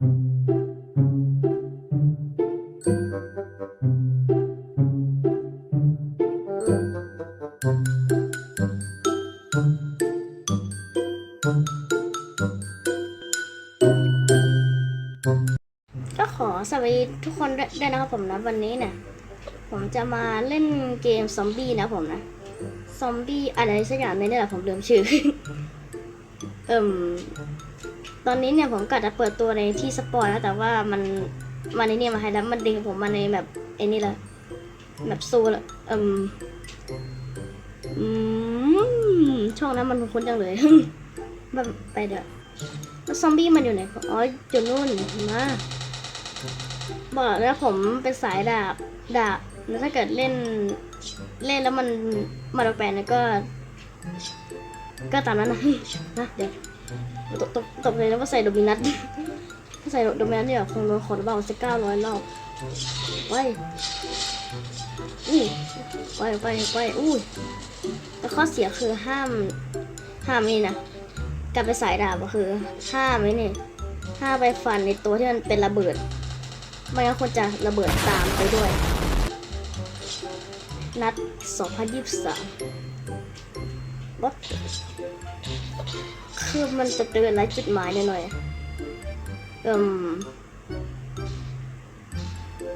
ก็ขอสวัสดีทุกคนด้วยด้นะครับผมนะวันนี้เนี่ยผมจะมาเล่นเกมซอมบี้นะผมนะซอมบี้อะไรสักอย่างในนี่แหละผมลืมชื่อ เอิ่ม ตอนนี้เนี่ยผมกะจะเปิดตัวในที่สปอยแล้วแต่ว่ามันมันในนี่มาให้แล้วมันดึงผมมาในแบบไอ้นี่ละแบบซูละเอิมอืมช่องนั้นมันคุ้นจังเลยแบบไปเดี๋ยวแล้วซอมบี้มันอยู่ไหนอ๋ออยู่นู่นมาบอกแล้วผมเป็นสายดาบดาบแล้วถ้าเกิดเล่นเล่นแล้วมันมาแปลนก็ ก็ตามนั้นนะนะเดี๋ยว ตกตกตกเลยแล้วว่าใส่โดมินัสถ้าใส่โดมินัสเนี่ยคงโดนขอดเบาสักเก้าร้อยรอบไว้อู้ไปไปไปอู้แต่ข้อเสียคือห้าม ห้ามนี่นะกลับไปสายดาบก็คือห้ามไว้นี่ห้ามไปฟันในตัวที่มันเป็นระเบิด ไม่งั้นคนจะระเบิดตามไปด้วย นัด 2023วัด คือมันจะเตือนไร้จุดหมายหน่อยเอ่ม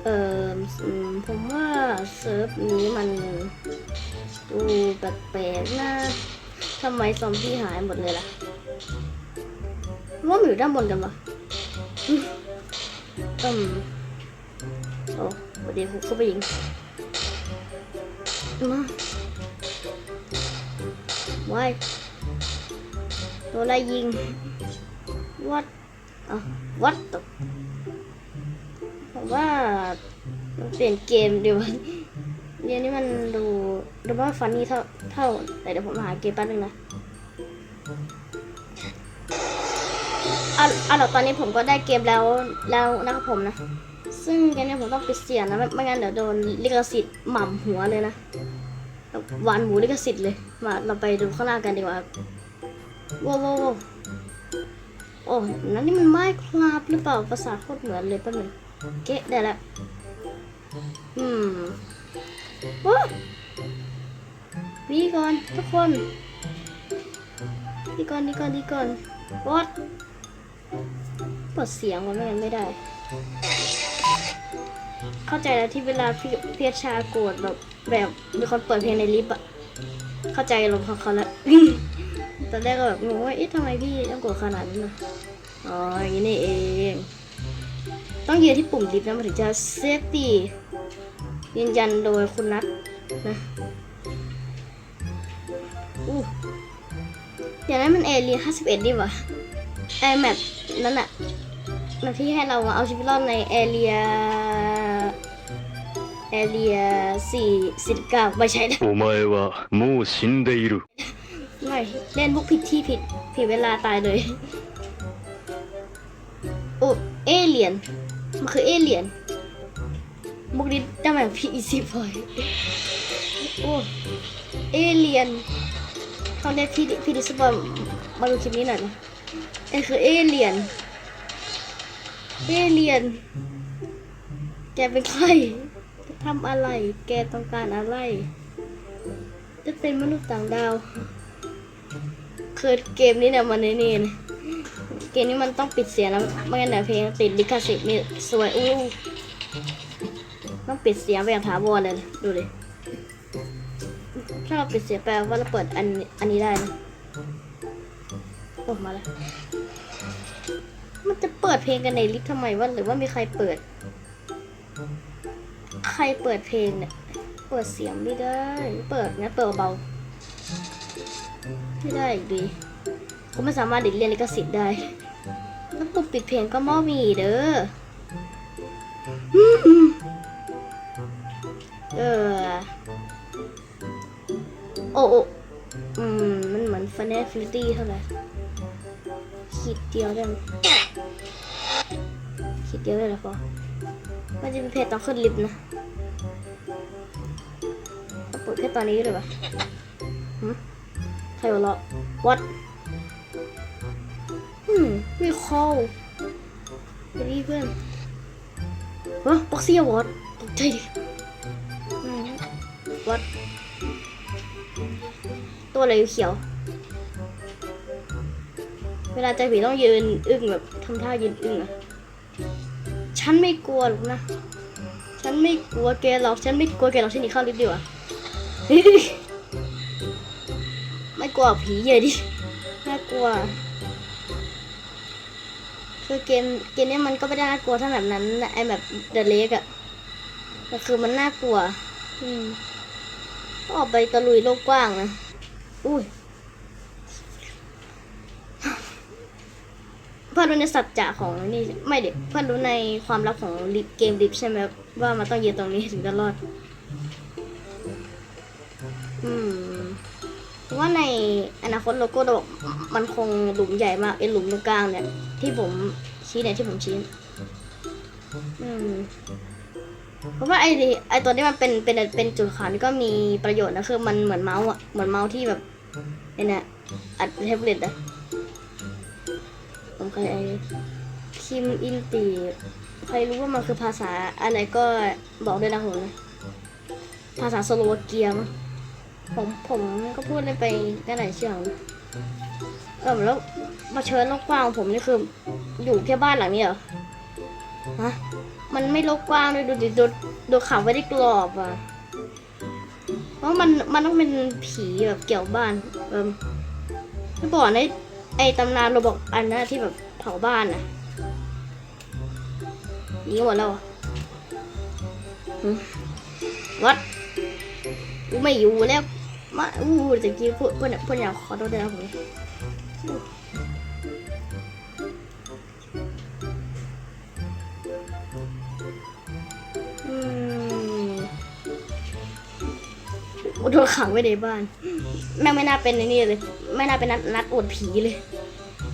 เอ่มอืมผมว่าเซิร์ฟนี้มันดูแปลกๆนะทำไมซอมบี้หายหมดเลยล่ะว่ามันอยู่ด้านบนกันวะอืมอืมโอ้พอดีคุกเข้าไปยิงมาไว้ายโดนอะไรยิงวัดอะวัดตกผมว่ามันเปลี่ยนเกมดีกว่าเกมนี้มันดูดูว่าฟันนี่เท่าเท่าแต่เดี๋ยวผมหาเกมแป๊บนึงนะอะอะเดี๋ยวตอนนี้ผมก็ได้เกมแล้วแล้วนะครับผมนะ ซึ่งเกมนี้ผมต้องปิดเสียงนะไม่ไม่งั้นเดี๋ยวโดนลิขสิทธิ์หม่ำหัวเลยนะหวานหมูลิขสิทธิ์เลยมาเราไปดูข้างหน้ากันดีกว่าครับ ว้าวว้าวโอ้นั่นนี่มันไม้คราบหรือเปล่าภาษาโคตรเหมือนเลยป๊บหนึงเก๊ะได้แล้วอืมว้าวดีก่อนทุกคนดีก่อนดีก่อนดีก่อนวอดเปิดเสียงมันไม่งั้นไม่ได้ เข้าใจแล้วที่เวลาพี่เพียชาโกรธแบบแบบมีคนเปิดเพลงในลิฟต์อะเข้าใจลมของเขาแล้ว ตอนแรกก็แบบงงว่าเอ๊ะทำไมพี่ต้องกดขนาดนั้นะอ๋ออย่างนี้เอง ต้องยืนที่ปุ่มลิฟต์นะมันถึงจะเซฟตี้ยืนยันโดยคุณนัทนะอู้อย่างนั้นมันเอเรียห้าสิบเอ็ดดิวะไอแมปนั่นแหละแมปที่ให้เราเอาชีวิตรอดในเอเรียเอเรียสี่สิบเก้าไปใช้ได้ม่ว่ชิ ไม่เล่นพวกผิดที่ผิดผิดเวลาตายเลย โอ้เอเลียนมันคือเอเลียนบุกนี้ได้มาจากพี่อีซีพอยโอ้เอเลียนเขาเรียกพี่ดิพี่ดิสบอลมาดูคลิปนี้หน่อยนะไอคือเอเลียนเอเลียน แกเป็นใครจะทำอะไร แกต้องการอะไร จะเป็นมนุษย์ต่างดาว คือเกมนี้เนี่ยมันนี่นะเกมนี้มันต้องปิดเสียงแล้วไม่งั้นเดี๋ยวเพลงติดลิขสิทธิ์นี่สวยอู้ต้องปิดเสียงไปอย่างถาวรเลยดูดิถ้าเราปิดเสียงแปลว่าเราเปิดอันอันนี้ได้นะโอ้มาแล้วมันจะเปิดเพลงกันในลิฟต์ทำไมวะหรือว่ามีใครเปิด ใครเปิดเพลงเนี่ยเปิดเสียงไม่ได้ เปิดงั้นเปิดเบา ไม่ได้อีกดีผมไม่สามารถดิดเรียนลิขสิทธิ์ได้แล้วปุ่มปิดเพลงก็มอมีเด้อเออ โอ้โออืม มันเหมือนฟันแนฟิลตี้เท่าไหร่ขีดเดียวได้ไหมขีดเดียวได้หรอปอมันจะเป็นเพจต้องขึ้นลิฟต์นะเอาเปิดแค่ตอนนี้เลยวะ รหัวเราะ what อืมมี call เฮ้ยเพื่อนวะบ็อกซี่อวอร์ดตกใจดิวัดตัวอะไรเขียว เวลาเจผีต้องยืนอึ้งแบบทำท่ายืนอึ้งอะฉันไม่กลัวหรอกนะ ฉันไม่กลัวแกหรอก ฉันไม่กลัวแกหรอกฉันหนีเข้าลิฟต์ดีกว่า กลัวผีเลยดิ น่ากลัว คือเกมเกมนี้มันก็ไม่ได้น่ากลัวเท่าแบบนั้นไอแบบเดอะเลกอะแต่คือมันน่ากลัว อืมก็ออกไปตะลุยโลกกว้างนะ อุ้ยเพื่อนรู้ในสัจจะของนี่ไม่เด็กเพื่อนรู้ในความลับของลิฟเกมลิฟใช่ไหมว่ามันต้องยืนตรงนี้ถึงจะรอด อืม ว่าในอนาคตโลโก้ระบบมันคงหลุมใหญ่มากไอ้หลุมตรงกลางเนี่ย ที่ผมชี้เนี่ยที่ผมชี้อืมเพราะว่าไอ้ไอ้ตัวที่มันเป็นเป็นเป็นจุดขาวนี่ก็มีประโยชน์นะคือมันเหมือนเมาส์อะเหมือนเมาส์ที่แบบไอเนี่ยอัดแท็บเล็ตอะผมเคยไอคิมอินตีใครรู้ว่ามันคือภาษาอะไรก็บอกด้วยนะผมนะภาษาสโลวาเกียมั้ง ผมผมก็พูดได้ไปได้หลายเชื่องเออแล้วมาเชิญโลกกว้างของผมนี่คือ อยู่แค่บ้านหลังนี้เหรอฮะมันไม่โลกกว้างด้วยดูดิดูดูขาไม่ได้กรอบอะเพราะมันมันต้องเป็นผีแบบเกี่ยวบ้าน เออไม่บอกในะไอตำนานเราบอกอันนั้นที่แบบเผาบ้านอะยิงหมดแล้วอะหึวัด กูไม่อยู่แล้วมาอู้ตะกี้พูดพูดพูดอย่างขอโทษด้วยนะผมอืมโดนขังไว้ในบ้าน แม่งไม่น่าเป็นในนี่เลย ไม่น่าเป็นนัดนัดอวดผีเลย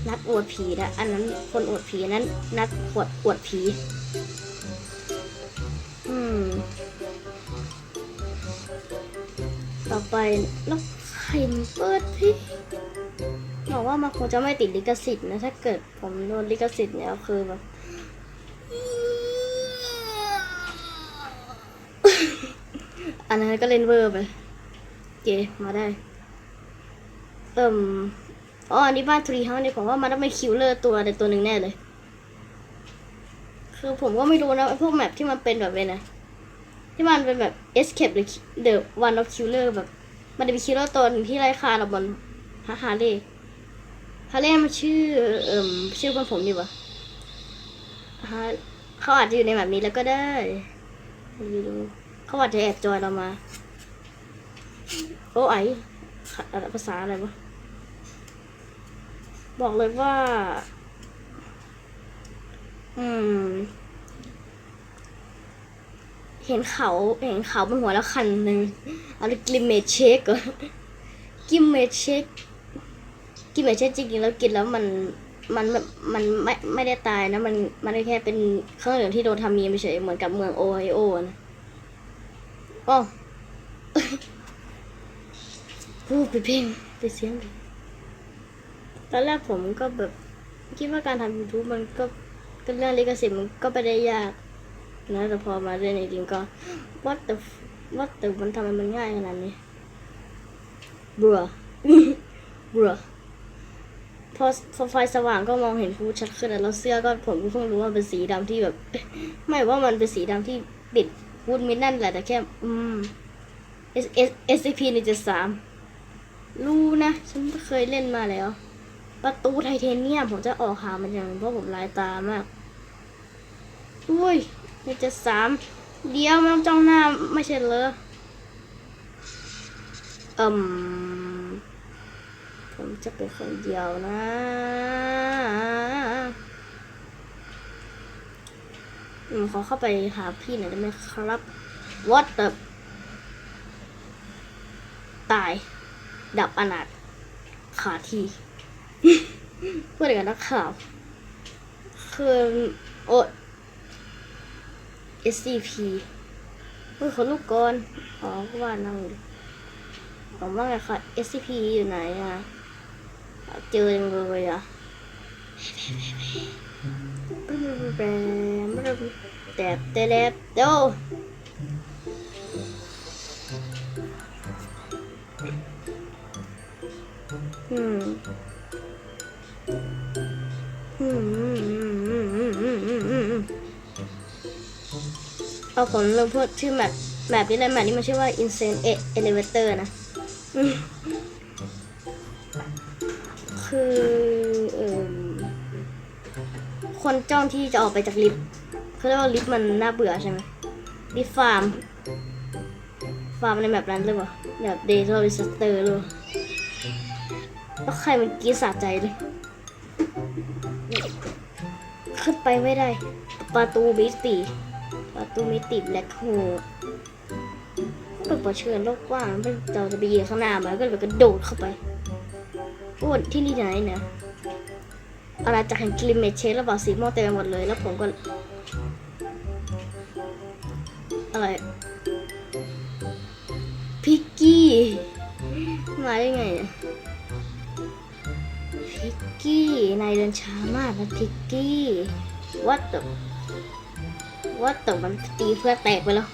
นัดอวดผีนะ อันนั้นคนอวดผีอันนั้น นัดอวดอวดผี ไปแล้วใครมันเปิดพี่บอกว่ามันคงจะไม่ติดลิขสิทธิ์นะ ถ้าเกิดผมโดนลิขสิทธิ์เนี่ยคือแบบอันนั้นก็เล่นเวอร์ไปเคมาได้ เอิ่มอ๋ออันนี้บ้านทรีเฮาส์เนี่ยผมว่ามันต้องเป็นคิวเลอร์ตัวใดตัวหนึ่งแน่เลย คือผมก็ไม่รู้นะไอพวกแมปที่มันเป็นแบบนี้นะ ที่มันเป็นแบบ escape หรือ the one of killer แบบ มันจะมีคิลเลอร์ตัวหนึ่งที่ไล่ฆ่าเราบนฮาฮาเล่ฮาเล่มันชื่อเอิ่มชื่อเพื่อนผมดีวะฮะเขาอาจจะอยู่ในแบบนี้แล้วก็ได้ไม่รู้เขาอาจจะแอบจอยเรามา โอ้ไอภาษาอะไรวะ บอกเลยว่า อืม เห็นเขาเห็นเขาบนหัวแล้วคันหนึ่งอะไรกิมเมชเชคเหรอกิมเมชเชคกิมเมชเชคจริงๆแล้วกินแล้วมันมันมันไม่ไม่ได้ตายนะมันมันแค่เป็นเครื่องดื่มที่โดนทำมีมเฉยเหมือนกับเมืองโอไฮโอนะโอ้พูดไปเพลงไปเสียงตอนแรกผมก็แบบคิดว่าการทำ YouTube มันก็ก็เรื่องลิขสิทธิ์มันก็ไปได้ยาก นะแต่พอมาเล่นจริงก็ what the f- what the มันทำไมมันง่ายขนาดนี้เบื่อเบื่อพอพอไฟสว่างก็มองเห็นฟูชัดขึ้นแล้วเสื้อก็ผมก็เพิ่งรู้ว่าเป็นสีดำที่แบบ ไม่ว่ามันเป็นสีดำที่ปิดวูดมิดนั่นแหละแต่แค่ อืม S S S C P หนึ่งเจุดสามรู้นะ ฉันเคยเล่นมาแล้ว ประตูไทเทเนียมผมจะออกหามันอย่างเพราะผมลายตามาก อุ้ย นี่จะสามเดียวม่ต้องจ้องหน้าไม่ใช่เหรอเอืมผมจะเป็นคนเดียวนะอืมขอเข้าไปหาพี่หน่อยได้ไหมครับ What the ตาย ดับอนาถขาทีพูดอะไรกันนักข่าวคือโอ SCP เฮ้ยเขาลูกกรอ๋อก็ว่านั่งดิผมว่าไงคะ SCP อยู่ไหนอะ เจอยังเลยอะแต่แต่แล้วเดี๋ยว เอาผมลืมพูดชื่อแมปแมปนี้เลยแมปนี้มันชื่อว่า Insane elevator นะ คือเอ่มคนจ้องที่จะออกไปจากลิฟต์เขาเรียกว่าลิฟต์มันน่าเบื่อใช่ไหมลิฟต์ฟาร์ม ฟาร์มในแบบนั้นหรือเปล่าแบบเดย์ทอริสเตอร์หรือเปล่าแล้วใครมันกรีดสะใจเลย ขึ้นไปไม่ได้ ประตูมิติ ประตูมิติแบล็คโฮเปิดเปิดเชิญโลกกว้างเราจะไปยืนข้างหน้ามันก็เลยกระโดดเข้าไปโอ้ที่นี่ไหนเนี่ยอะไรจากแห่งกลิมเมชเชนระเบิดสีม่วงเต็มไปหมดเลย แล้วผมก็ อะไร พิกกี้ มาได้ไงเนี่ยพิกกี้ นายเดินช้ามากนะพิกกี้วัด ตบวัดตบมันตีเพื่อแตกไปแล้ว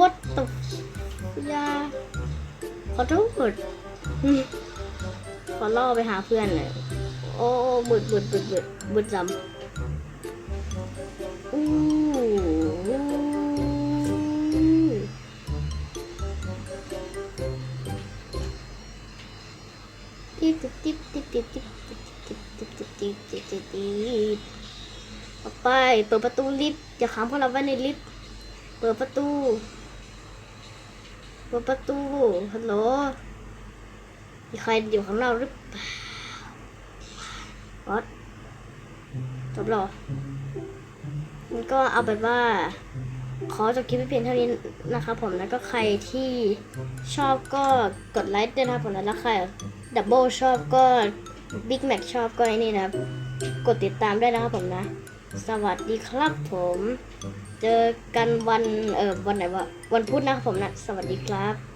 วัดตบยาขอโทษขอล่อไปหาเพื่อนเลยโอ้บึดบึดบึดบึดบึดจำอู้ติ๊บติ๊บติ๊บติ๊บติ๊บติ๊บติ๊บติ๊บติ๊บติ๊บติ๊บติ๊บ ไป เปิดประตูลิฟต์อย่าขังพวกเราไว้ในลิฟต์เปิดประตู เปิดประตูฮัลโหลมีใครอยู่ข้างนอกหรือเปล่าวัดจบแล้วเหรอมันก็เอาเป็นว่า ขอจบคลิปไว้เพียงเท่านี้นะครับผมแล้วก็ใครที่ชอบก็กดไลค์ด้วยนะครับผมแล้วใครดับเบิลชอบก็บิ๊กแม็กชอบก็ไอ้นี่นะครับ กดติดตามได้นะครับผมนะ สวัสดีครับผม เจอกันวันเออวันไหนวะวันพุธนะครับผมนะ สวัสดีครับ